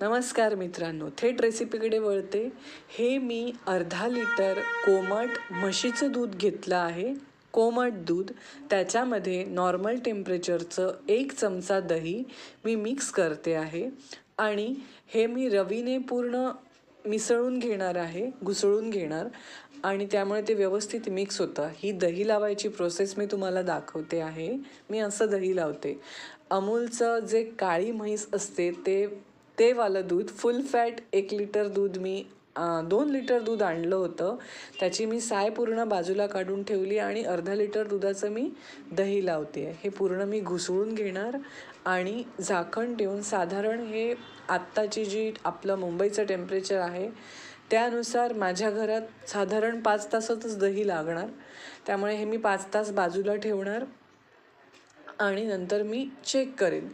नमस्कार मित्रांनो थेट रेसिपीकडे वळते. हे मी अर्धा लिटर कोमट म्हशीचं दूध घेतलं आहे. कोमट दूध त्याच्यामध्ये नॉर्मल टेम्परेचरचं एक चमचा दही मी मिक्स करते आहे. आणि हे मी रवीने पूर्ण मिसळून घेणार आहे घुसळून घेणार. आणि त्यामुळे ते व्यवस्थित मिक्स होतं. ही दही लावायची प्रोसेस मी तुम्हाला दाखवते आहे. मी असं दही लावते. अमूलचं जे काळी म्हैस असते ते ते वालं दूध फुल फॅट एक लिटर दूध मी दोन लिटर दूध आणलं होतं. त्याची मी साय पूर्ण बाजूला काढून ठेवली आणि अर्धा लिटर दुधाचं मी दही लावते. हे पूर्ण मी घुसळून घेणार आणि झाकण ठेवून साधारण हे आत्ताची जी आपलं मुंबईचं टेम्परेचर आहे त्यानुसार माझ्या घरात साधारण पाच तासातच दही लागणार. त्यामुळे हे मी पाच तास बाजूला ठेवणार आणि नंतर मी चेक करेन.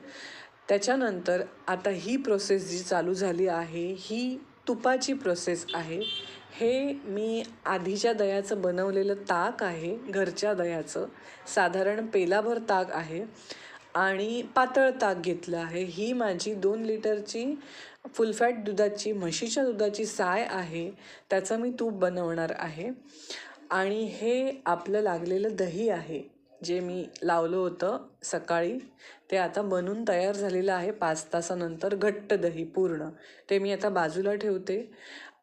त्याच्यानंतर आता ही प्रोसेस जी चालू झाली आहे ही तुपाची प्रोसेस आहे. हे मी आधीच्या दह्याचं बनवलेलं ताक आहे घरच्या दह्याचं. साधारण पेलाभर ताक आहे आणि पातळ ताक घेतलं आहे. ही माझी दोन लिटरची फुलफॅट दुधाची म्हशीच्या दुधाची साय आहे. त्याचं मी तूप बनवणार आहे. आणि हे आपलं लागलेलं दही आहे. जे मी लावलं होतं सकाळी ते आता बनून तयार झालेलं आहे पाच तासानंतर घट्ट दही पूर्ण. ते मी आता बाजूला ठेवते.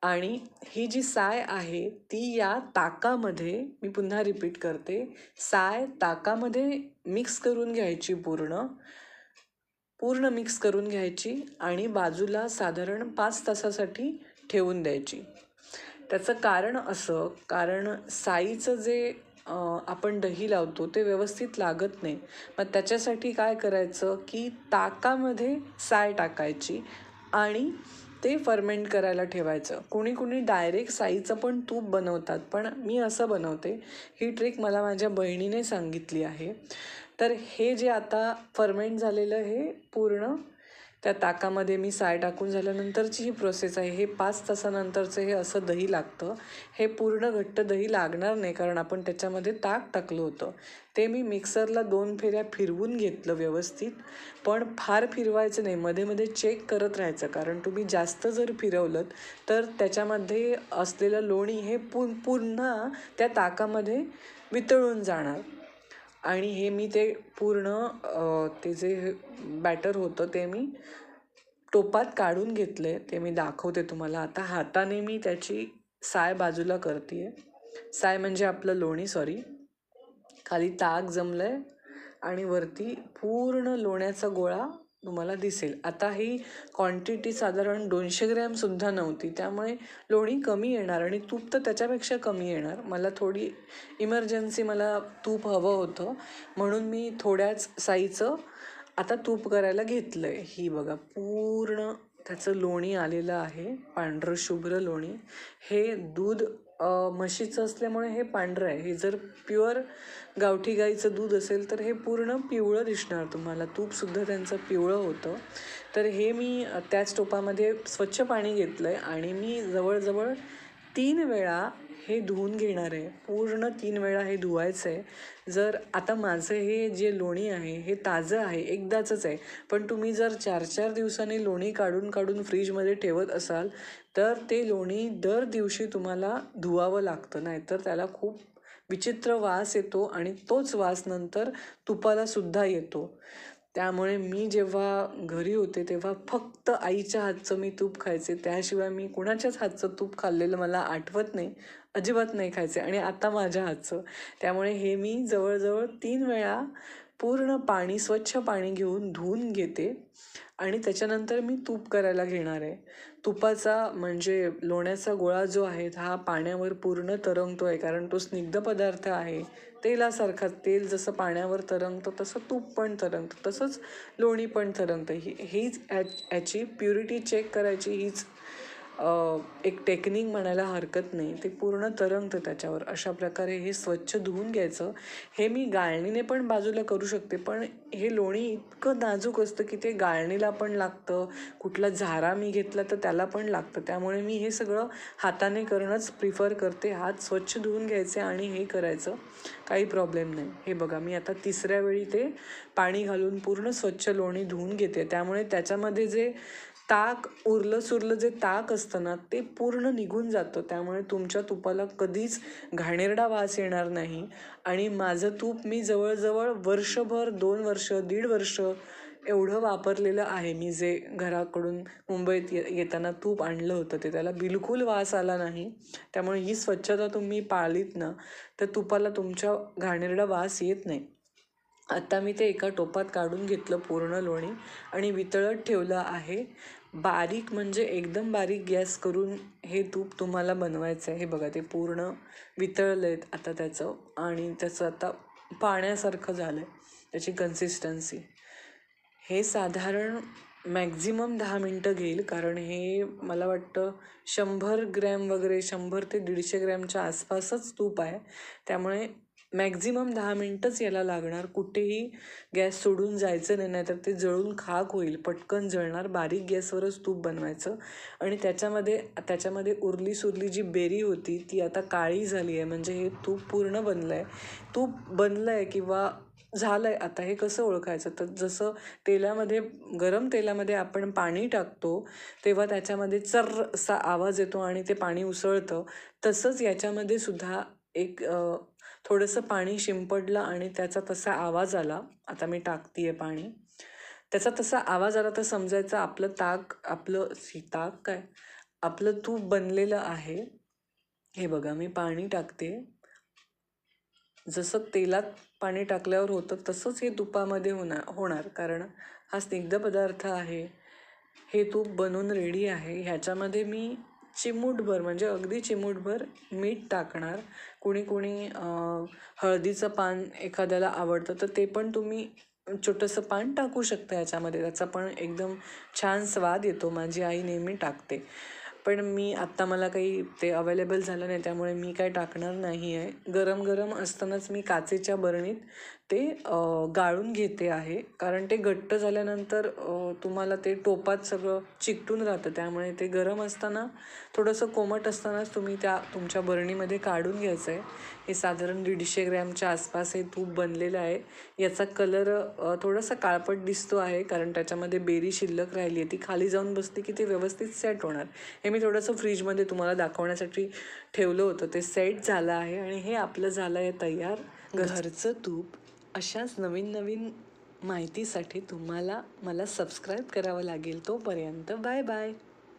आणि ही जी साय आहे ती या ताकामध्ये मी पुन्हा रिपीट करते साय ताकामध्ये मिक्स करून घ्यायची पूर्ण. पूर्ण मिक्स करून घ्यायची आणि बाजूला साधारण पाच तासासाठी ठेवून द्यायची. त्याचं कारण असं कारण साईचं जे आपण दही लावतो ते व्यवस्थित लागत नाही. मग त्याच्यासाठी काय करायचं की ताकामध्ये साय टाकायची आणि ते फर्मेंट करायला ठेवायचं. कोणी कोणी डायरेक्ट साईचं पण तूप बनवतात पण मी असं बनवते. ही ट्रिक मला माझ्या बहिणीने सांगितली आहे. तर हे जे आता फर्मेंट झालेलं हे पूर्ण त्या ताकामध्ये मी साय टाकून झाल्यानंतरची ही प्रोसेस आहे. हे पाच तासानंतरचं हे असं दही लागतं. हे पूर्ण घट्ट दही लागणार नाही कारण आपण त्याच्यामध्ये ताक टाकलं होतं. ते मी मिक्सरला दोन फेऱ्या फिरवून घेतलं व्यवस्थित. पण फार फिरवायचं नाही. मध्ये मध्ये चेक करत राहायचं. कारण तुम्ही जास्त जर फिरवलं तर त्याच्यामध्ये असलेलं लोणी हे पु पुन्हा त्या ताकामध्ये वितळून जाणार. आणि हे मी ते पूर्ण ते जे बॅटर होतं ते मी टोपात काढून घेतले ते मी दाखवते तुम्हाला आता. हाताने मी त्याची साय बाजूला करते साय म्हणजे आपलं लोणी सॉरी खाली ताक जमलं आहे आणि वरती पूर्ण लोण्याचा गोळा तुम्हाला दिसेल. आता ही क्वांटिटी साधारण दोनशे ग्रॅमसुद्धा नव्हती. त्यामुळे लोणी कमी येणार आणि तूप तर त्याच्यापेक्षा कमी येणार. मला थोडी इमर्जन्सी मला तूप हवं होतं. म्हणून मी थोड्याच साईचं आता तूप करायला घेतलं आहे ही बघा पूर्ण त्याचं लोणी आलेलं आहे. पांढरं शुभ्र लोणी. हे दूध म्हशीचं असल्यामुळे हे पांढरं आहे. हे जर प्युअर गावठी गाईचं दूध असेल तर हे पूर्ण पिवळं दिसणार तुम्हाला. तूपसुद्धा त्यांचं पिवळं होतं. तर हे मी त्याच टोपामध्ये स्वच्छ पाणी घेतलं आहे आणि मी जवळजवळ तीन वेळा हे धुवून घेणार आहे. पूर्ण तीन वेळा हे धुवायचं आहे. जर आता माझं हे जे लोणी आहे हे ताजं आहे एकदाचंच आहे. पण तुम्ही जर चार चार दिवसांनी लोणी काढून काढून फ्रीजमध्ये ठेवत असाल तर ते लोणी दर दिवशी तुम्हाला धुवावं लागतं. नाहीतर त्याला खूप विचित्र वास येतो आणि तोच वास नंतर तुपाला सुद्धा येतो. त्यामुळे मी जेव्हा घरी होते तेव्हा फक्त आईच्या हातचं मी तूप खायचे. त्याशिवाय मी कुणाच्याच हातचं तूप खाल्लेलं मला आठवत नाही अजिबात नाही खायचे. आणि आता माझ्या हातचं. त्यामुळे हे मी जवळजवळ तीन वेळा पूर्ण पाणी स्वच्छ पाणी घेऊन धुवून घेते. आणि त्याच्यानंतर मी तूप करायला घेणार आहे. तुपाचा म्हणजे लोण्याचा गोळा जो आहे हा पाण्यावर पूर्ण तरंगतो आहे कारण तो स्निग्ध पदार्थ आहे. तेलासारखा तेल जसं पाण्यावर तरंगतं तसं तूप पण तरंगतं. तसंच लोणी पण तरंगतं. ही हीच ह्या ह्याची प्युरिटी चेक करायची. हीच एक टेक्निक म्हणायला हरकत नाही. ते पूर्ण तरंगतं त्याच्यावर. अशा प्रकारे हे स्वच्छ धुवून घ्यायचं. हे मी गाळणीने पण बाजूला करू शकते पण हे लोणी इतकं नाजूक असतं की ते गाळणीला पण लागतं. कुठला झारा मी घेतला तर त्याला पण लागतं. त्यामुळे मी हे सगळं हाताने करणंच प्रिफर करते. हात स्वच्छ धुवून घ्यायचे आणि हे करायचं. काही प्रॉब्लेम नाही. हे बघा मी आता तिसऱ्या वेळी ते पाणी घालून पूर्ण स्वच्छ लोणी धुवून घेते. त्यामुळे त्याच्यामध्ये जे ताक उरलं सुरलं जे ताक असतं ना ते पूर्ण निघून जातं. त्यामुळे तुमच्या तुपाला कधीच घाणेरडा वास येणार नाही. आणि माझं तूप मी जवळजवळ वर्षभर दोन वर्ष दीड वर्ष एवढं वापरलेलं आहे. मी जे घराकडून मुंबईत ये येताना तूप आणलं होतं ते त्याला बिलकुल वास आला नाही. त्यामुळे ही स्वच्छता तुम्ही पाळलीत ना तर तुपाला तुमच्या घाणेरडा वास येत नाही. आत्ता मी ते एका टोपात काढून घेतलं पूर्ण लोणी आणि वितळत ठेवलं आहे. बारीक म्हणजे एकदम बारीक गॅस करून हे तूप तुम्हाला बनवायचं आहे. हे बघा ते पूर्ण वितळलं आहेत आता त्याचं आणि त्याचं आता पाण्यासारखं झालं आहे त्याची कन्सिस्टन्सी हे साधारण मॅक्झिमम दहा मिनटं घेईल कारण हे मला वाटतं शंभर ग्रॅम वगैरे शंभर ते दीडशे ग्रॅमच्या आसपासच तूप आहे. त्यामुळे मॅक्झिमम दहा मिनटंच याला लागणार. कुठेही गॅस सोडून जायचं नाही नाहीतर ते जळून खाक होईल. पटकन जळणार. बारीक गॅसवरच तूप बनवायचं. आणि त्याच्यामध्ये त्याच्यामध्ये उरली सुरली जी बेरी होती ती आता काळी झाली आहे. म्हणजे हे तूप पूर्ण बनलं आहे तूप बनलं आहे किंवा झालं आहे आता हे कसं ओळखायचं? तर जसं तेलामध्ये गरम तेलामध्ये आपण पाणी टाकतो तेव्हा त्याच्यामध्ये चर्र असा आवाज येतो आणि ते पाणी उसळतं. तसंच याच्यामध्ये सुद्धा एक थोडंसं पाणी शिंपडलं आणि त्याचा तसा आवाज आला. आता मी टाकते आहे पाणी. त्याचा तसा आवाज आला तर समजायचं आपलं ताक आपलं सी ताक काय? आपलं तूप बनलेलं आहे. हे बघा मी पाणी टाकते. जसं तेलात पाणी टाकल्यावर होतं तसंच हे तुपामध्ये होणार होणार. कारण हा स्निग्ध पदार्थ आहे. हे तूप बनून रेडी आहे. ह्याच्यामध्ये मी चिमूटभर म्हणजे अगदी चिमूटभर मीठ टाकणार. कुणी कुणी हळदीचं पान एखाद्याला आवडतं तर ते पण तुम्ही छोटंसं पान टाकू शकता याच्यामध्ये. त्याचा पण एकदम छान स्वाद येतो. माझी आई नेहमी टाकते. पण मी आत्ता मला काही ते अवेलेबल झालं नाही त्यामुळे मी काय टाकणार नाही आहे गरम गरम असतानाच मी काचेच्या बरणीत ते गाळून घेते आहे. कारण ते घट्ट झाल्यानंतर तुम्हाला ते टोपात सगळं चिकटून राहतं. त्यामुळे ते गरम असताना थोडंसं कोमट असतानाच तुम्ही त्या तुमच्या बरणीमध्ये काढून घ्यायचं आहे हे साधारण दीडशे ग्रॅमच्या आसपास हे तूप बनलेलं आहे. याचा कलर थोडासा काळपट दिसतो आहे. कारण त्याच्यामध्ये बेरी शिल्लक राहिली आहे. ती खाली जाऊन बसते की ते व्यवस्थित सेट होणार. हे मी थोडंसं फ्रीजमध्ये तुम्हाला दाखवण्यासाठी ठेवलं होतं. ते सेट झालं आहे आणि हे आपलं झालं आहे तयार घरचं तूप. अशाच नवीन नवीन माहितीसाठी तुम्हाला मला सबस्क्राईब करावं लागेल तोपर्यंत बाय बाय